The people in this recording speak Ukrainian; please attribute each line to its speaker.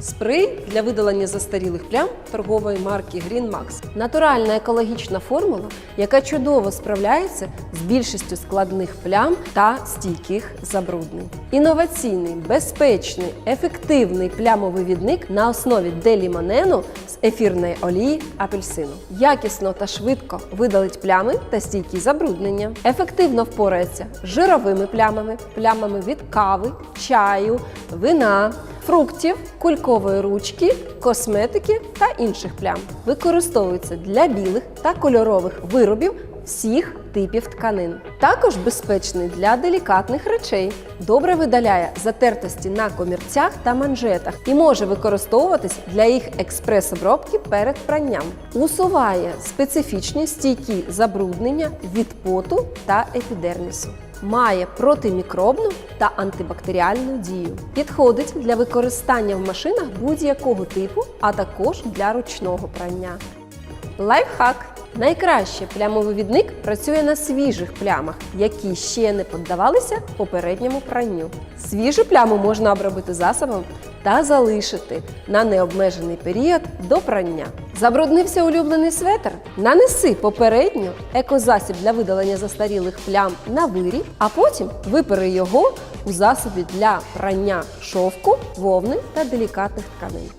Speaker 1: Спрей для видалення застарілих плям торгової марки Green Max. Натуральна екологічна формула, яка чудово справляється з більшістю складних плям та стійких забруднень. Інноваційний, безпечний, ефективний плямовивідник на основі делімонену з ефірної олії апельсину. Якісно та швидко видалить плями та стійкі забруднення. Ефективно впорається з жировими плямами, плямами від кави, чаю, вина, фруктів, кулькової ручки, косметики та інших плям. Використовується для білих та кольорових виробів всіх типів тканин. Також безпечний для делікатних речей. Добре видаляє затертості на комірцях та манжетах і може використовуватись для їх експрес-обробки перед пранням. Усуває специфічні стійкі забруднення від поту та епідермісу. Має протимікробну та антибактеріальну дію. Підходить для використання в машинах будь-якого типу, а також для ручного прання. Лайфхак. Найкраще плямовивідник працює на свіжих плямах, які ще не піддавалися попередньому пранню. Свіжу пляму можна обробити засобом та залишити на необмежений період до прання. Забруднився улюблений светр? Нанеси попередньо екозасіб для видалення застарілих плям на виріб, а потім випери його у засобі для прання шовку, вовни та делікатних тканин.